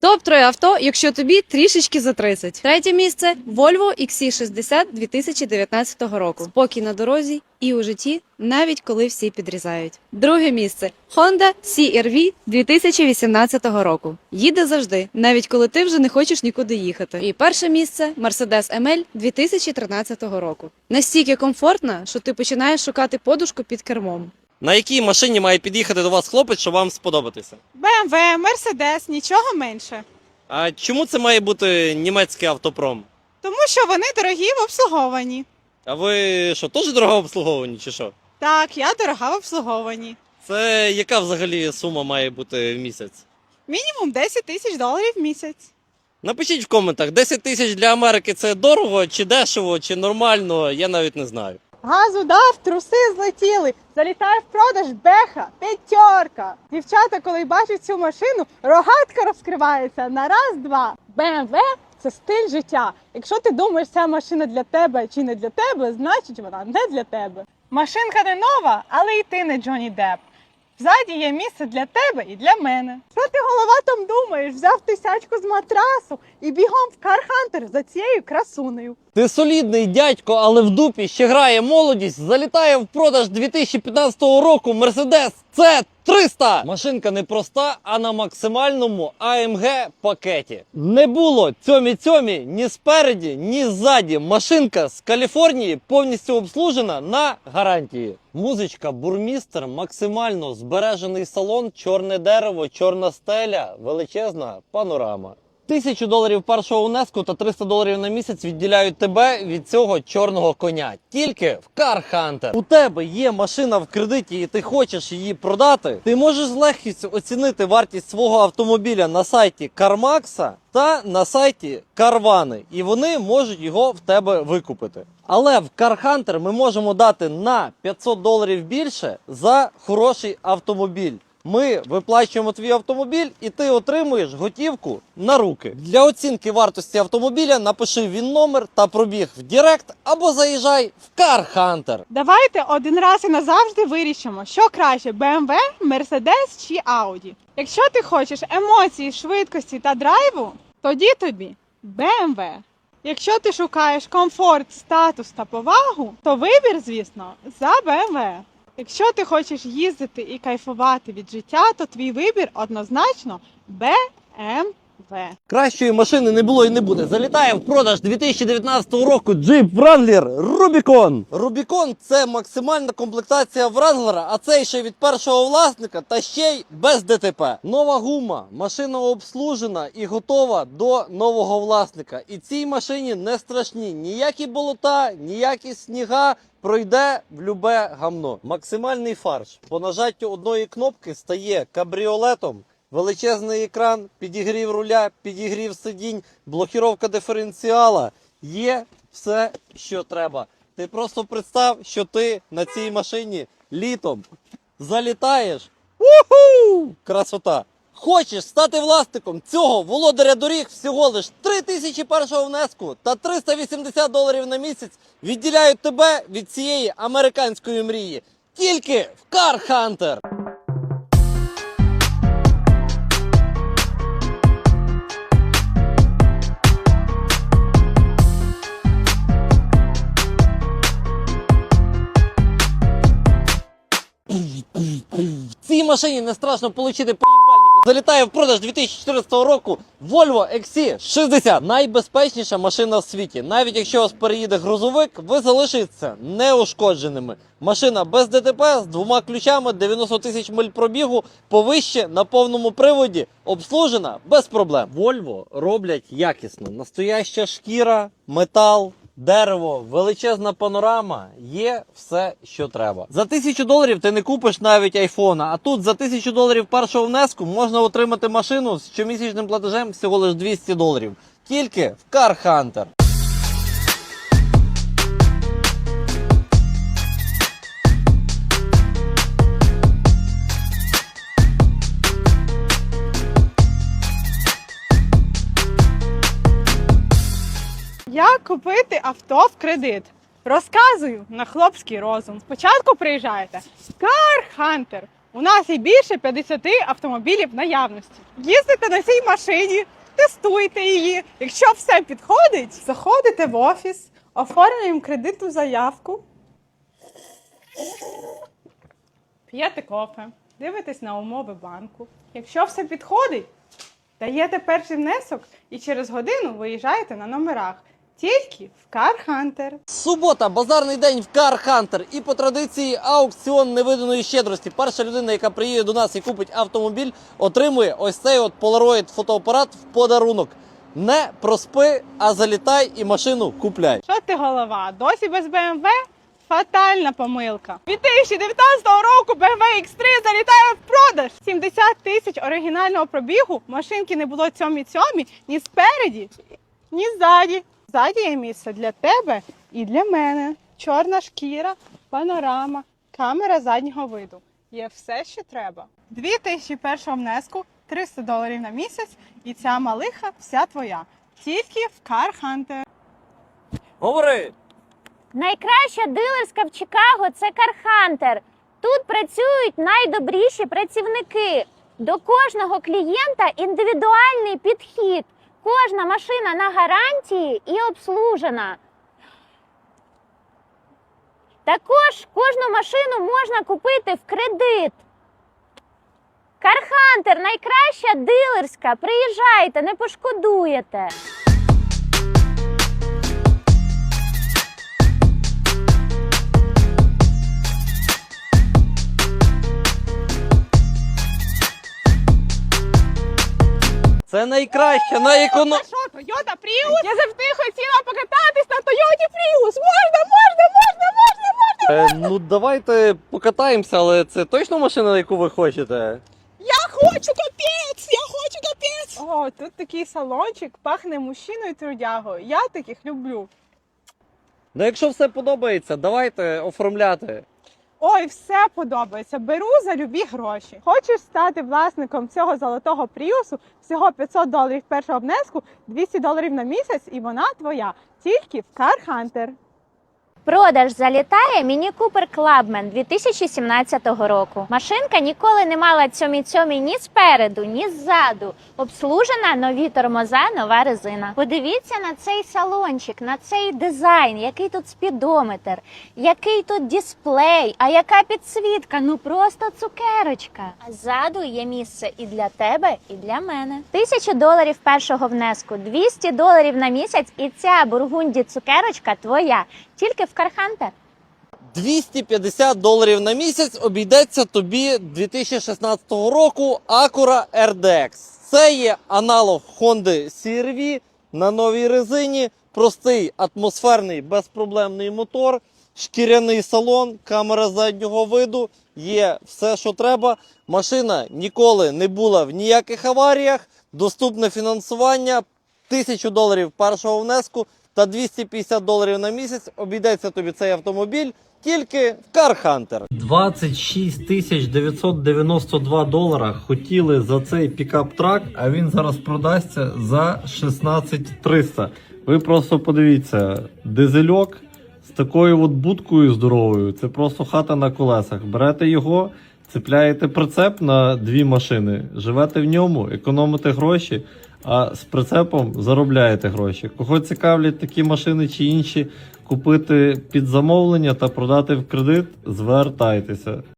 Топ-3 авто, якщо тобі трішечки за 30. Третє місце Volvo XC60 2019 року. Спокій на дорозі і у житті, навіть коли всі підрізають. Друге місце Honda CR-V 2018 року. Їде завжди, навіть коли ти вже не хочеш нікуди їхати. І перше місце Mercedes ML 2013 року. Настільки комфортна, що ти починаєш шукати подушку під кермом. На якій машині має під'їхати до вас хлопець, щоб вам сподобатися? BMW, Mercedes, нічого менше. А чому це має бути німецький автопром? Тому що вони дорогі в обслуговуванні. А ви що, теж дорого обслуговувані чи що? Так, я дорога в обслуговуванні. Це яка взагалі сума має бути в місяць? Мінімум 10 тисяч доларів в місяць. Напишіть в коментах, 10 тисяч для Америки це дорого, чи дешево, чи нормально, я навіть не знаю. Газу дав, труси злетіли. Залітає в продаж беха, п'ятерка. Дівчата, коли бачать цю машину, рогатка розкривається на раз-два. BMW – це стиль життя. Якщо ти думаєш, ця машина для тебе чи не для тебе, значить вона не для тебе. Машинка не нова, але і ти не Джонні Депп. Ззаді є місце для тебе і для мене. Що ти голова там думаєш? Взяв тисячку з матрасу і бігом в Кархантер за цією красунею. Ти солідний дядько, але в дупі ще грає молодість. Залітає в продаж 2015 року Mercedes c 300 Машинка не проста, а на максимальному AMG пакеті. Не було цьомі цьомі ні спереді, ні ззаді. Машинка з Каліфорнії повністю обслужена на гарантії. Музичка, бурмістер, максимально збережений салон, чорне дерево, чорна стеля, величезна панорама. Тисячу доларів першого внеску та 300 доларів на місяць відділяють тебе від цього чорного коня. Тільки в Car Hunter. У тебе є машина в кредиті, і ти хочеш її продати. Ти можеш з легкістю оцінити вартість свого автомобіля на сайті CarMax та на сайті Carvana, і вони можуть його в тебе викупити. Але в Car Hunter ми можемо дати на 500 доларів більше за хороший автомобіль. Ми виплачуємо твій автомобіль, і ти отримуєш готівку на руки. Для оцінки вартості автомобіля напиши він номер та пробіг в Директ або заїжджай в Car Hunter. Давайте один раз і назавжди вирішимо, що краще BMW, Mercedes чи Audi. Якщо ти хочеш емоції, швидкості та драйву, тоді тобі BMW. Якщо ти шукаєш комфорт, статус та повагу, то вибір, звісно, за BMW. Якщо ти хочеш їздити і кайфувати від життя, то твій вибір однозначно BMW. Кращої машини не було і не буде. Залітає в продаж 2019 року Jeep Wrangler Rubicon. Rubicon – це максимальна комплектація Wrangler, а це ще від першого власника та ще й без ДТП. Нова гума, машина обслужена і готова до нового власника. І цій машині не страшні ніякі болота, ніякі сніга. Пройде в любе гамно. Максимальний фарш. По нажаттю одної кнопки стає кабріолетом. Величезний екран, підігрів руля, підігрів сидінь, блокіровка диференціала. Є все, що треба. Ти просто представ, що ти на цій машині літом залітаєш. Уху! Красота! Хочеш стати власником цього володаря доріг всього лиш 3 тисячі першого внеску та 380 доларів на місяць відділяють тебе від цієї американської мрії. Тільки в Car Hunter! Цій машині не страшно отримати поїбальнику. Залітає в продаж 2014 року Volvo XC60. Найбезпечніша машина в світі. Навіть якщо вас переїде грузовик, ви залишитеся неушкодженими. Машина без ДТП з двома ключами, 90 тисяч миль пробігу, повище на повному приводі, обслужена без проблем. Volvo роблять якісно. Настояща шкіра, метал. Дерево, величезна панорама, є все, що треба. За тисячу доларів ти не купиш навіть айфона, а тут за тисячу доларів першого внеску можна отримати машину з щомісячним платежем всього лиш 200 доларів. Тільки в Car Hunter. Як купити авто в кредит? Розказую на хлопський розум. Спочатку приїжджаєте Car Hunter. У нас є більше 50 автомобілів наявності. Їздите на цій машині, тестуйте її. Якщо все підходить, заходите в офіс, оформлюємо кредитну заявку. П'єте кофе, дивитесь на умови банку. Якщо все підходить, даєте перший внесок і через годину виїжджаєте на номерах. Тільки в Hunter. Субота, базарний день в Car Hunter. І по традиції аукціон невиданої щедрості. Перша людина, яка приїде до нас і купить автомобіль, отримує ось цей от Polaroid фотоапарат в подарунок. Не проспи, а залітай і машину купляй. Що ти голова? Досі без BMW? Фатальна помилка. 2019 року BMW X3 залітає в продаж. 70 тисяч оригінального пробігу. Машинки не було цьомі цьомі ні спереді, ні ззаді. Ззаді є місце для тебе і для мене. Чорна шкіра, панорама, камера заднього виду. Є все, що треба. 2001 внеску, 300 доларів на місяць, і ця малиха вся твоя. Тільки в Car Hunter. Говори! Найкраща дилерська в Чикаго це Кархантер. Тут працюють найдобріші працівники. До кожного клієнта індивідуальний підхід. Кожна машина на гарантії і обслужена. Також кожну машину можна купити в кредит. Кархантер найкраща дилерська. Приїжджайте, не пошкодуєте. Це найкраще, найеконом... Що, Toyota Prius? Я завжди хотіла покататись на Toyota Prius. Можна, можна, можна, можна, можна. Е, ну давайте покатаємося, але це точно машина, яку ви хочете? Я хочу капець, я хочу капець. О, тут такий салончик, пахне мужчиною трудягою. Я таких люблю. Ну якщо все подобається, давайте оформляти. Ой, все подобається. Беру за любі гроші. Хочеш стати власником цього золотого пріусу? Всього 500 доларів першого внеску, 200 доларів на місяць, і вона твоя. Тільки в Car Hunter. Продаж залітає Міні Купер Клабмен 2017 року. Машинка ніколи не мала цьомі цьомі ні спереду, ні ззаду. Обслужена нові тормоза, нова резина. Подивіться на цей салончик, на цей дизайн, який тут спідометр, який тут дисплей, а яка підсвітка. Ну просто цукерочка. А ззаду є місце і для тебе, і для мене. Тисячу доларів першого внеску, 200 доларів на місяць, і ця бургунді цукерочка твоя. Тільки в Кархантер. 250 доларів на місяць обійдеться тобі 2016 року Acura RDX. Це є аналог Honda CR-V на новій резині, простий атмосферний безпроблемний мотор, шкіряний салон, камера заднього виду. Є все, що треба. Машина ніколи не була в ніяких аваріях. Доступне фінансування 1000 доларів першого внеску та 250 доларів на місяць обійдеться тобі цей автомобіль тільки в Car Hunter. 26 тисяч 992 долара хотіли за цей пікап-трак, а він зараз продасться за 16 300. Ви просто подивіться, дизельок з такою от будкою здоровою. Це просто хата на колесах. Берете його, цепляєте прицеп на дві машини, живете в ньому, економите гроші, а з прицепом заробляєте гроші. Кого цікавлять такі машини чи інші, купити під замовлення та продати в кредит, звертайтеся.